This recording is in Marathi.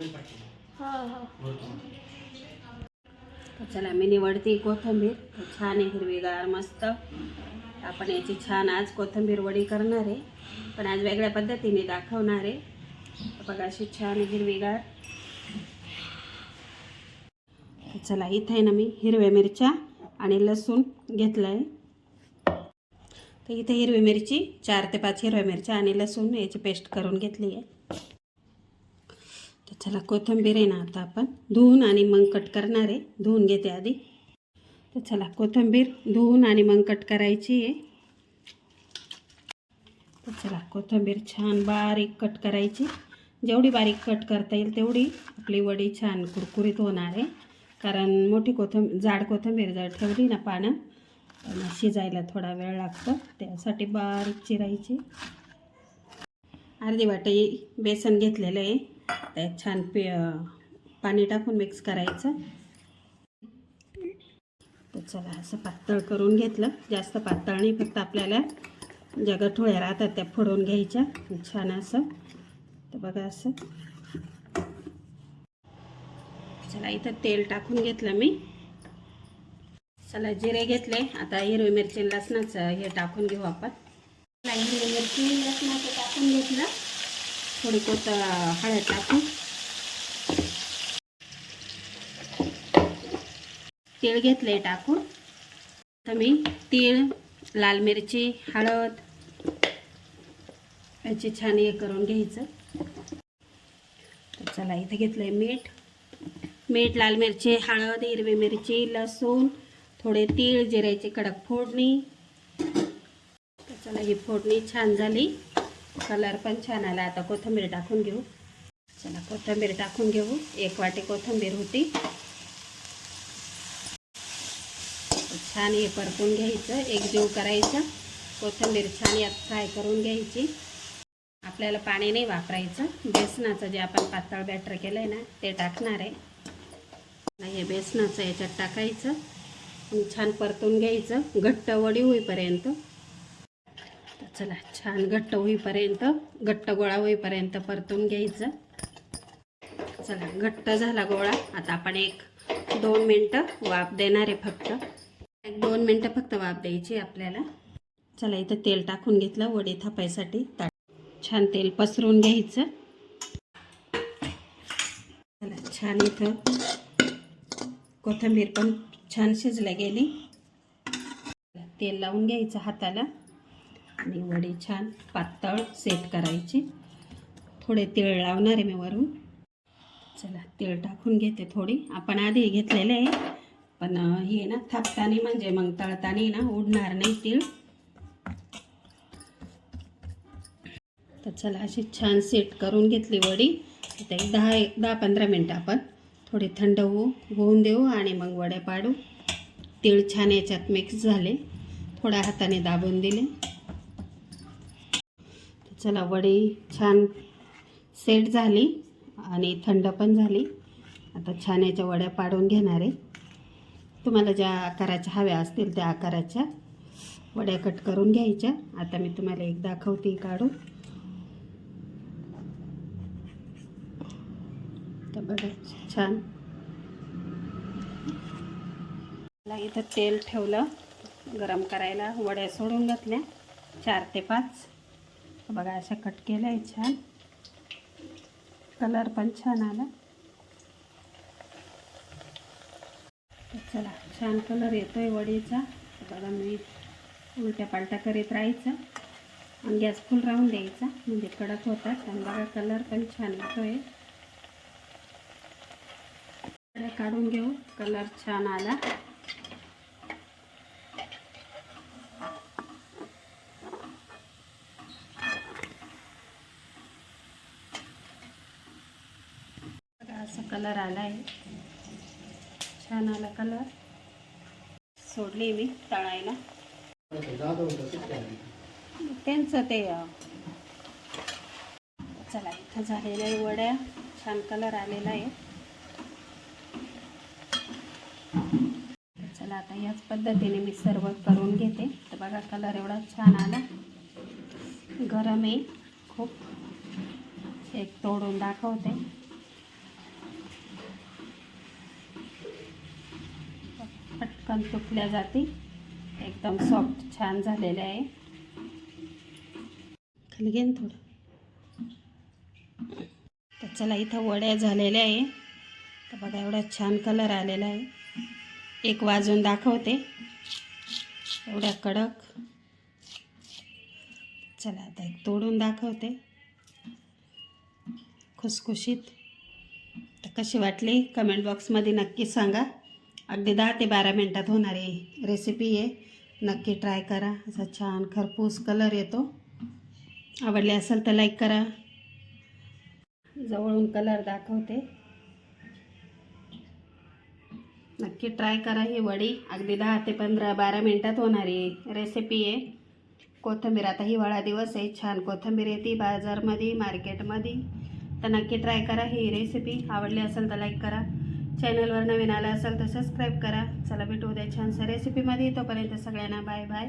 तर चला मी निवडते कोथिंबीर. छान आहे हिरवीगार मस्त. आपण याची छान आज कोथिंबीर वडी करणार आहे. पण आज वेगळ्या पद्धतीने दाखवणार आहे. बघा अशी छान हिरवीगार. तर चला इथे आहे ना मी हिरव्या मिरच्या आणि लसूण घेतलं आहे तर इथे हिरवी मिरची चार ते पाच हिरव्या मिरच्या आणि लसूण याची पेस्ट करून घेतली आहे. चला कोथिंबीर आहे ना आता आपण. धुवून आणि मग कट करणार आहे. धुवून घेते आधी. तर चला कोथिंबीर धुवून आणि मग कट करायची आहे. तर चला कोथिंबीर छान बारीक कट करायची. जेवढी बारीक कट करता येईल तेवढी आपली वडी छान कुरकुरीत होणार आहे. कारण मोठी कोथंबीर जाड कोथिंबीर जर ठेवली ना पानं शिजायला थोडा वेळ लागतो. त्यासाठी बारीक चिरायची. अर्धी वाटी बेसन घेतलेलं आहे. त्यात छान पे पाणी टाकून मिक्स करायचं. तर चला असं पातळ करून घेतलं. जास्त पातळ नाही फक्त आपल्याला ज्या गठोळ्या राहतात त्या फोडून घ्यायच्या. छान असं. तर बघा असं. चला इथं तेल टाकून घेतलं मी. चला जिरे घेतले. आता हिरवी मिरची लसणाचं हे टाकून घेऊ आपण. चला हिरवी मिरची लसणाचं टाकून घेतलं. थोडी कोत हळद टाकून. तीळ घेतले टाकून. तर मी तीळ लाल मिरची हळद याची छान हे करून घ्यायचं. तर चला इथं घेतलं आहे मीठ. मीठ लाल मिरची हळद हिरवी मिरची लसूण थोडे तीळ जिऱ्याची कडक फोडणी. चला ही फोडणी छान झाली. कलर पण छान आला. आता कोथिंबीर टाकून घेऊ. चला कोथिंबीर टाकून घेऊ. एक वाटी कोथिंबीर होती. छान हे परतून घ्यायचं. एकजीव करायचं. कोथिंबीर छान यात फ्राय करून घ्यायची. आपल्याला पाणी नाही वापरायचं. बेसनाचं जे आपण पातळ बॅटर केलं आहे ना ते टाकणार आहे. हे बेसनाचं याच्यात टाकायचं. छान परतून घ्यायचं. घट्ट वडी होईपर्यंत. चला छान घट्ट होईपर्यंत घट्ट गोळा होईपर्यंत परतून घ्यायचं. चला घट्ट झाला गोळा. आता आपण एक दोन मिनटं वाफ देणार आहे फक्त. एक दोन मिनटं फक्त वाफ द्यायची आपल्याला. चला इथं तेल टाकून घेतलं वडी थापायसाठी ताट छान तेल पसरून घ्यायचं. चला छान इथं कोथिंबीर पण छान शिजल्या गेली. तेल लावून घ्यायचं हाताला. आणि वडी छान पातळ सेट करायची. थोडे तीळ लावणार आहे मी वरून. चला तीळ टाकून घेते थोडी. आपण आधी घेतलेले आहे पण हे ना थापताना म्हणजे मग तळताना ना उडणार नाही तीळ. तर चला अशी छान सेट करून घेतली वडी. आता एक दहा एक दहा पंधरा मिनटं आपण थोडी थंड होऊ होऊन देऊ आणि मग वड्या पाडू. तीळ छान याच्यात मिक्स झाले. थोड्या हाताने दाबून दिले. चला वडी छान सेट झाली आणि थंड पण झाली. आता छान याच्या वड्या पाडून घेणार आहे. तुम्हाला ज्या आकाराच्या हव्या असतील त्या आकाराच्या वड्या कट करून घ्यायच्या. आता मी तुम्हाला एक दाखवते काढून. तर बघा छान. मला इथं तेल ठेवलं. गरम करायला वड्या सोडून घातल्या. चार ते पाच. बघा अशा कट केल्या आहे छान. कलर पण छान आला. चला छान कलर येतो आहे वडीचा. बघा मी उलट्या पालट्या करीत राहायचं. आणि गॅस फुल राहून द्यायचा म्हणजे कडक होतात. आणि बघा कलर पण छान येतो आहे काढून घेऊ. कलर छान आला. असा कलर आला आहे छान आला कलर. सोडली मी तळायला. त्यांचं ते चला इथं झालेलं आहे वड्या. छान कलर आलेला आहे. चला आता याच पद्धतीने मी सर्व करून घेते. तर बघा कलर एवढा छान आला. गरम आहे खूप. एक तोडून दाखवते. पटकन तुटल्या जाते. एकदम सॉफ्ट छान झालेले आहे. खाली घेन थोडं. तर चला इथं वड्या झालेल्या आहे. तर बघा एवढा छान कलर आलेला आहे. एक वाजून दाखवते. एवढ्या कडक. चला आता एक तोडून दाखवते. खुसखुशीत. तर कशी वाटली? कमेंट बॉक्समध्ये नक्की सांगा. अगदी दहा ते बारा मिनटात होणारी रेसिपी आहे. नक्की ट्राय करा. असा छान खरपूस कलर येतो. आवडले असेल तर लाईक करा. जवळून कलर दाखवते. नक्की ट्राय करा ही वडी. अगदी दहा ते पंधरा बारा मिनटात होणारी रेसिपी आहे. कोथिंबीर आता हिवाळा दिवस आहे. छान कोथिंबीर येते बाजारमध्ये मार्केटमध्ये तर नक्की ट्राय करा ही रेसिपी आवडली असेल तर लाईक करा. चॅनलवर नवीन आला असेल तर सबस्क्राईब करा. चला भेटू उद्या छानसा रेसिपीमध्ये तोपर्यंत सगळ्यांना बाय बाय